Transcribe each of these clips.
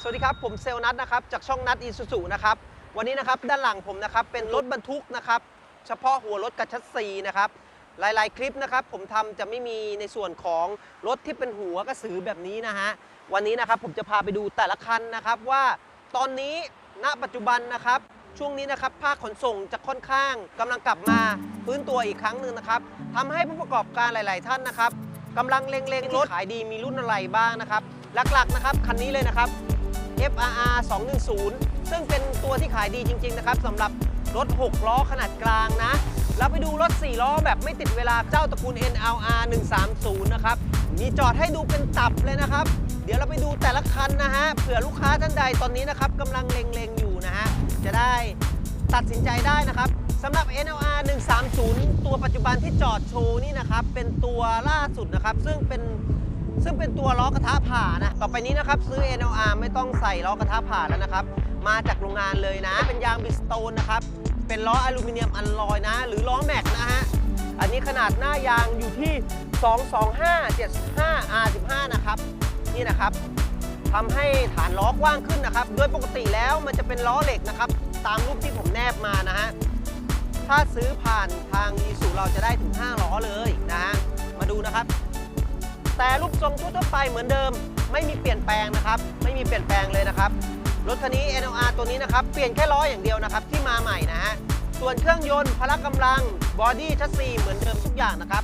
สวัสดีครับ ผมเซลนัทนะครับจากช่องนัทอีซูซูนะครับวันนี้นะครับด้านหลังผมนะครับเป็นรถบรรทุกนะครับเฉพาะหัวรถกระชัดซีนะครับหลายๆ คลิปนะครับผมทำจะไม่มีในส่วนของรถที่เป็นหัวกระสือแบบนี้นะฮะวันนี้นะครับผมจะพาไปดูแต่ละคันนะครับว่าตอนนี้ณปัจจุบันนะครับช่วงนี้นะครับภาคขนส่งจะค่อนข้างกำลังกลับมาฟื้นตัวอีกครั้งหนึ่งนะครับทำให้ผู้ประกอบการหลาย ๆ ท่านนะครับกำลังเล็งๆรถขายดีมีรุ่นอะไรบ้างนะครับหลัก ๆ นะครับคันนี้เลยนะครับ FRR 210 ซึ่งเป็นตัวที่ขายดีจริง ๆ นะครับสำหรับรถ 6 ล้อขนาดกลางนะแล้วไปดูรถ 4 ล้อแบบไม่ติดเวลาเจ้าตระกูล NLR 130 นะครับ มีจอดให้ดูเป็นตับเลยนะครับ เดี๋ยวเราไปดูแต่ละคันนะฮะ เผื่อลูกค้าท่านใดตอนนี้นะครับกำลังเล็งๆอยู่นะฮะ จะได้ตัดสินใจได้นะครับสำหรับ NLR 130 ตัวปัจจุบันที่จอดโชว์นี่นะครับ เป็นตัวล่าสุดนะครับ ซึ่งเป็น ซึ่งเป็นตัวล้อกระทะผ่านะ ต่อไปนี้นะครับซื้อ NLR ไม่ต้องใส่ล้อกระทะผ่าแล้วนะครับ มาจากโรงงานเลยนะ เป็นยางบิสโตนนะครับ เป็นล้ออลูมิเนียมอัลลอยนะ หรือล้อแม็กนะฮะ อันนี้ขนาดหน้ายางอยู่ที่ 225 75 R15 นะครับ นี่นะครับทำให้ฐานล้อกว้างขึ้นนะครับ โดยปกติแล้วมันจะเป็นล้อเหล็กนะครับ ตามรูปที่ผมแนบมานะฮะ ถ้าซื้อผ่านทางยีสูเราจะได้ถึง 5 ล้อเลยนะฮะ มาดูนะครับ แต่รูปทรงทั่วไปเหมือนเดิม ไม่มีเปลี่ยนแปลงนะครับ ไม่มีเปลี่ยนแปลงเลยนะครับ รถคันนี้ NLR ตัวนี้นะครับ เปลี่ยนแค่ล้ออย่างเดียวนะครับ ที่มาใหม่นะฮะ ส่วนเครื่องยนต์พละกำลังบอดี้ชัสซีเหมือนเดิมทุกอย่างนะครับ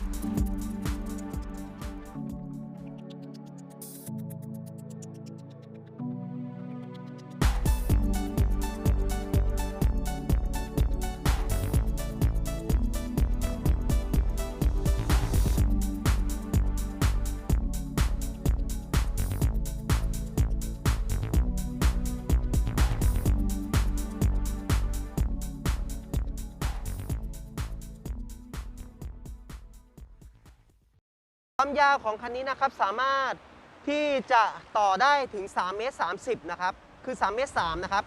ความยาวของคันนี้นะครับสามารถที่จะต่อได้ถึง3เมตร30นะครับคือ3เมตร3นะครับ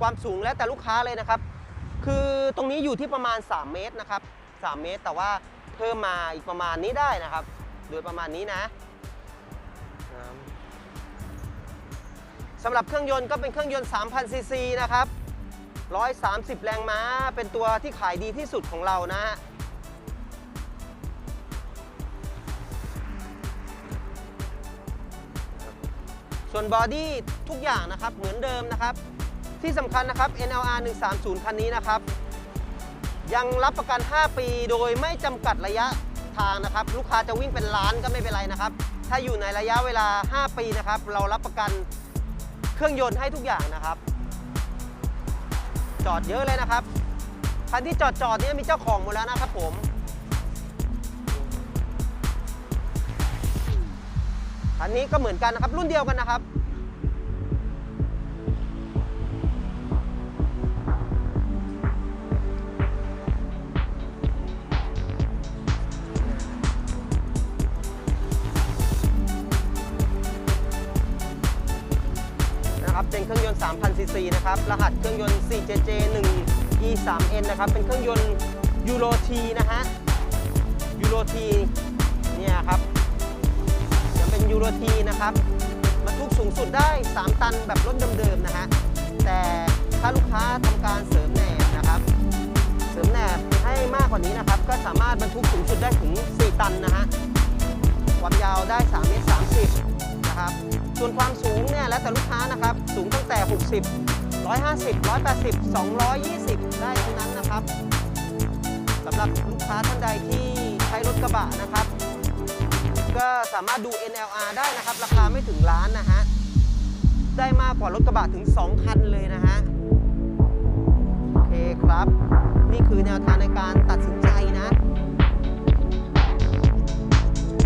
ความสูงแล้วแต่ลูกค้าเลยนะครับ คือตรงนี้อยู่ที่ประมาณ 3 เมตรนะครับ3เมตร แต่ว่าเพิ่มมาอีกประมาณนี้ได้นะครับ โดยประมาณนี้นะสำหรับเครื่องยนต์ก็เป็นเครื่องยนต์3,000ซีซีนะครับ130 แรงม้าเป็นตัวที่ขายดีที่สุดของเรานะ ส่วนบอดี้ทุกอย่างนะครับเหมือนเดิมนะครับ ที่สำคัญนะครับ NLR 130 คันนี้นะครับ ยังรับประกัน 5 ปีโดยไม่จำกัดระยะทางนะครับ ลูกค้าจะวิ่งเป็นล้านก็ไม่เป็นไรนะครับ ถ้าอยู่ในระยะเวลา 5 ปีนะครับ เรารับประกันเครื่องยนต์ให้ทุกอย่างนะครับ จอดเยอะเลยนะครับคันที่จอดจอดนี่มีเจ้าของหมดแล้วนะครับผม อันนี้ก็เหมือนกันนะครับ รุ่นเดียวกันนะครับ นะครับ เป็นเครื่องยนต์ 3,000 ซีซีนะครับ รหัสเครื่องยนต์ 4JJ 1 E 3 N นะครับ เป็นเครื่องยนต์ยูโรทีนะฮะยูโรทีเนี่ยครับ โรทีนะครับบรรทุกสูงสุดได้ 3 ตันแบบรถเดิมๆนะฮะแต่ถ้าลูกค้าทำการเสริมแหนบนะครับ เสริมแหนบให้มากกว่านี้นะครับ ก็สามารถบรรทุกสูงสุดได้ถึง 4 ตันนะฮะความยาวได้3เมตร30นะครับส่วนความสูงเนี่ยแล้วแต่ลูกค้านะครับสูงตั้งแต่ 60 150 180 220 ได้ทั้งนั้นนะครับสำหรับลูกค้าท่านใดที่ใช้รถกระบะนะครับ ก็สามารถดู NLR ได้นะครับ ราคาไม่ถึงล้านนะฮะ ได้มากกว่ารถกระบะถึง 2 คันเลยนะฮะ โอเคครับ นี่คือแนวทางในการตัดสินใจนะ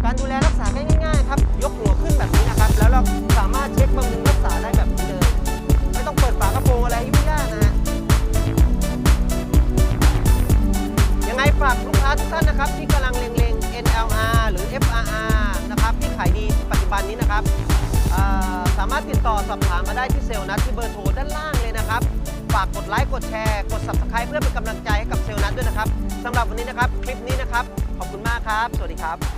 การดูแลรักษาง่ายๆครับ ยกหัวขึ้นแบบนี้นะครับ แล้วเราสามารถเช็คบำรุงรักษาได้แบบนี้เลย ไม่ต้องเปิดฝากระโปรงอะไรยุ่งยากนะฮะยังไงฝากลูกค้าทุกท่านนะครับ ที่กำลังเล็งๆ NLR หรือ R นะครับที่ขายดีปัจจุบันนี้นะครับสามารถติดต่อสอบถามมาได้ที่เซลล์นัทที่เบอร์โทรด้านล่างเลยนะครับ ฝากกดไลค์กดแชร์ กด Subscribe เพื่อเป็นกำลังใจให้กับเซลล์นัทด้วยนะครับสำหรับวันนี้นะครับคลิปนี้นะครับ ขอบคุณมากครับ สวัสดีครับ